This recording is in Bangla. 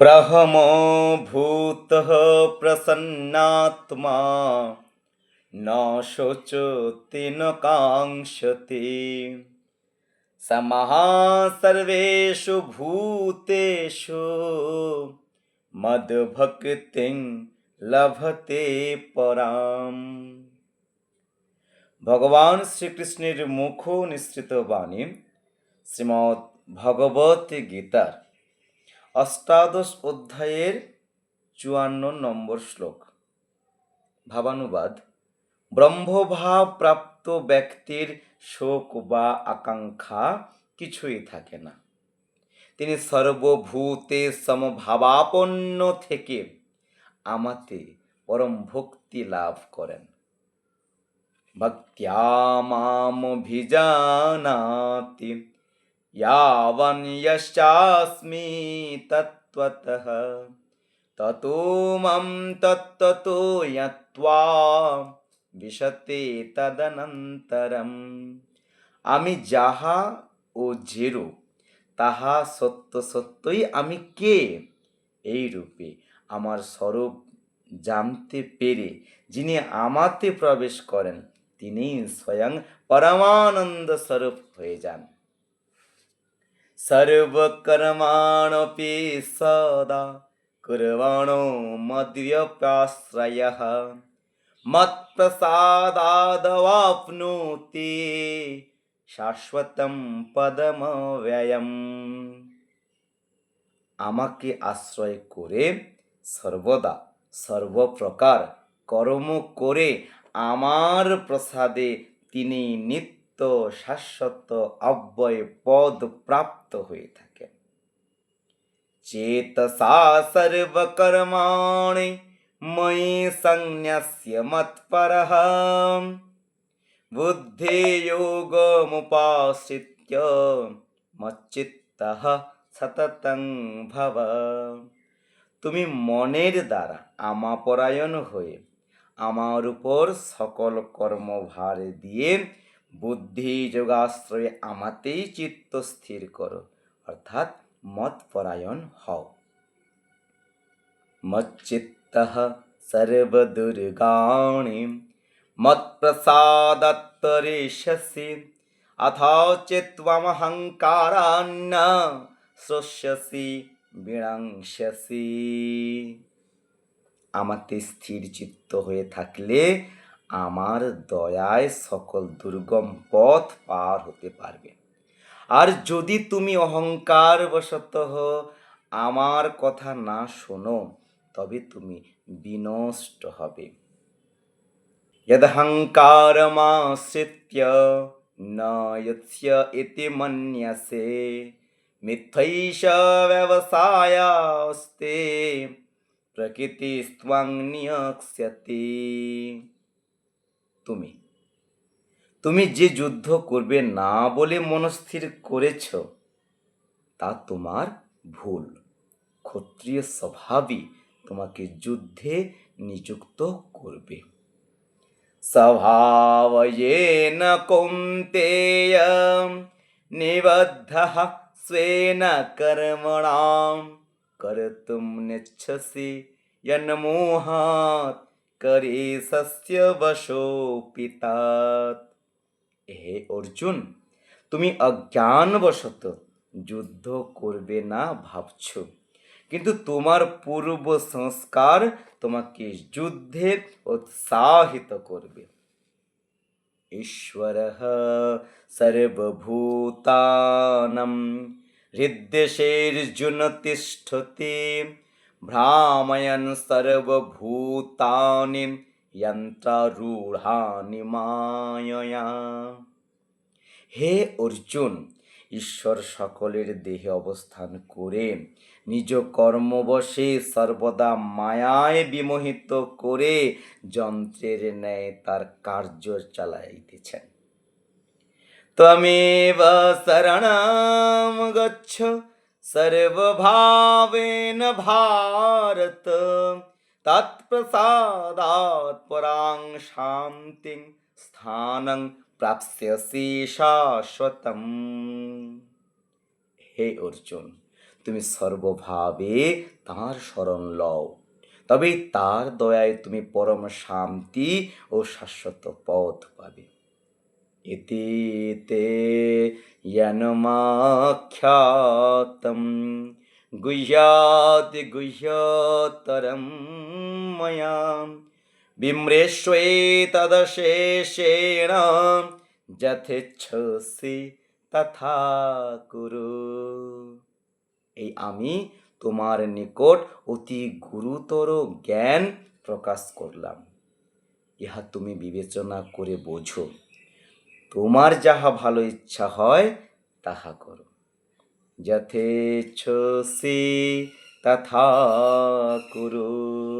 ब्रह्मभूतः प्रसन्नात्मा न शोचति न काङ्क्षति समः सर्वेषु भूतेषु মদভক্তিং লভতে পরাম ভগবান শ্রীকৃষ্ণের মুখ নিঃসৃত বাণী শ্রীমৎ ভগবত গীতার অষ্টাদশ অধ্যায়ের চুয়ান্ন নম্বর শ্লোক। ভাবানুবাদ। ব্রহ্মভাব প্রাপ্ত ব্যক্তির শোক বা আকাঙ্ক্ষা কিছুই থাকে না। তিনি সর্বভূতে সমভাবাপন্ন থেকে আমাতে পরম ভক্তি লাভ করেন। ভক্ত্যামামভিজানাতি यावन् यश्चास्मि तत्त्वतः ततो मम तत्त्वतो यत्त्वा বিশতে তদনন্তরম আমি যাহা ও যেরূপ তাহা সত্য সত্যই আমি কে এই রূপে আমার স্বরূপ জানতে পেরে যিনি আমাতে প্রবেশ করেন তিনি স্বয়ং পরমানন্দ স্বরূপ হয়ে যান सर्वकर्माणपि सदा कुर्वाणो मद्व्यपाश्रयः मत्प्रसादादवाप्नोति শাশ্বতম পদমব্যয়ম আমাকে আশ্রয় করে সর্বদা সর্বপ্রকার কর্ম করে আমার প্রসাদে তিনি নিত্য শাশ্বত অব্যয় পদ প্রাপ্ত হয়ে থাকেন চেতসা সর্বকর্মাণি ময়ি সংন্যস্য মৎপরঃ। বুদ্ধিযোগমুপাশ্রিত্য মচ্চিত্তঃ সততং ভব। তুমি মনের দ্বারা আমাপরায়ণ হয়ে আমার উপর সকল কর্মভার দিয়ে বুদ্ধি যোগাশ্রয়ে আমাতেই চিত্ত স্থির করো, অর্থাৎ মৎপরায়ণ হও। মচ্চিত্তঃ সর্বদুর্গাণি মৎপ্রসাদত্তরিষ্যসি অথৌচিত্বমহংকারান্ন শ্রস্যসি বিণংস্যসি আমাতে স্থির চিত্ত হয়ে থাকলে আমার দয়ায় সকল দুর্গম পথ পার হতে পারবে আর যদি তুমি অহংকার বশত আমার কথা না শোনো তবে তুমি বিনষ্ট হবে यदहङ्कारमाश्रित्य न यस्य इति मन्यसे मिथ्यैष व्यवसायास्ते প্রকৃতিস্ত্বং নিয়ক্ষ্যতি তুমি। তুমি যে যুদ্ধ করবে না বলে মনস্থির করেছ, তা তোমার ভুল। ক্ষত্রিয় স্বভাবই তোমাকে যুদ্ধে নিযুক্ত করবে। স্বভাবেন কৌন্তেয়, নিবদ্ধ স্বেন কর্মণাম। কর্তুম নেচ্ছসি মোহাত यन्मोहात् করেশস্য বশোপিতাৎ হে অর্জুন তুমি অজ্ঞানবশত যুদ্ধ করবে না ভাবছো কিন্তু তোমার পূর্ব সংস্কার তোমাকে যুদ্ধে উৎসাহিত করবে ঈশ্বর সর্বভূতানম হৃদ্দেশের্জুন তিষ্ঠতি ভ্রাময়ন সর্বভূতানি যন্ত্রারূঢ়ানি মায়য়া হে অর্জুন, ঈশ্বর সকলের দেহে অবস্থান করে নিজ কর্মবশে সর্বদা মায়ায় বিমোহিত করে যন্ত্রের ন্যায় তার কার্য চালাইতেছেন। ত্বমেব শরণাম গচ্ছ সর্বভাবেন ভারত তৎপ্রসাদাৎ পরাং শান্তিং স্থানং প্রাপ্স্যসি শাশ্বতম হে অর্জুন তুমি সর্বভাবে তাঁর শরণ লও। তবেই তার দয়ায় তুমি পরম শান্তি ও শাশ্বত পথ পাবে। ইতি তে यन्माख्यातं गुह्याति गुह्यतरं मया विम्रेष्वेतदशेषेण যথেচ্ছসি তথা কুরু এই আমি তোমার নিকট অতি গুরুতর জ্ঞান প্রকাশ করলাম ইহা তুমি বিবেচনা করে বোঝো তোমার যাহা ভালো ইচ্ছা হয় তাহা করো। যথেচ্ছসি তথা কুরু।